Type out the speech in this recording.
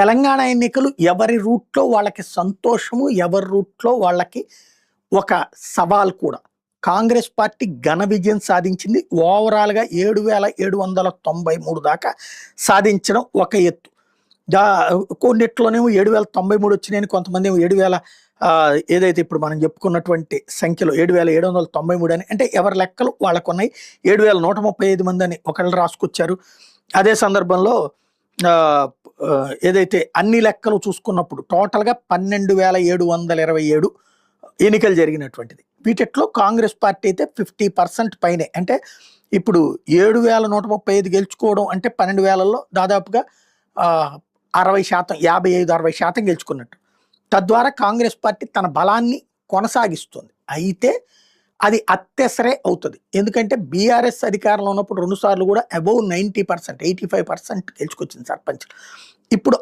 తెలంగాణ ఎన్నికలు ఎవరి రూట్లో వాళ్ళకి సంతోషము ఎవరి రూట్లో వాళ్ళకి ఒక సవాల్ కూడా. కాంగ్రెస్ పార్టీ ఘన విజయం సాధించింది. ఓవరాల్గా ఏడు వేల ఏడు వందల తొంభై మూడు దాకా సాధించడం ఒక ఎత్తు. దా కొన్నిట్లోనేమో ఏడు వేల తొంభై మూడు వచ్చినాయని కొంతమంది ఏమో ఏడు వేల ఏదైతే ఇప్పుడు మనం చెప్పుకున్నటువంటి సంఖ్యలో ఏడు వేల ఏడు వందల తొంభై మూడు అని అంటే ఎవరి లెక్కలు వాళ్ళకు ఉన్నాయి ఏడు వేల నూట ముప్పై ఐదు మంది అని ఒకళ్ళు రాసుకొచ్చారు. అదే సందర్భంలో ఏదైతే అన్ని లెక్కలు చూసుకున్నప్పుడు టోటల్గా పన్నెండు వేల ఏడు వందల ఇరవై ఏడు ఎన్నికలు జరిగినటువంటిది. వీటిలో కాంగ్రెస్ పార్టీ అయితే ఫిఫ్టీ పర్సెంట్ పైనే. అంటే ఇప్పుడు ఏడు వేల నూట ముప్పై ఐదు గెలుచుకోవడం అంటే పన్నెండు వేలలో దాదాపుగా అరవై శాతం యాభై ఐదు అరవై శాతం గెలుచుకున్నట్టు. తద్వారా కాంగ్రెస్ పార్టీ తన బలాన్ని కొనసాగిస్తుంది. అయితే అది అత్యసరే అవుతుంది. ఎందుకంటే బీఆర్ఎస్ అధికారంలో ఉన్నప్పుడు రెండు సార్లు కూడా above ninety percent eighty five percent గెలుచుకొచ్చింది sarpanch. ఇప్పుడు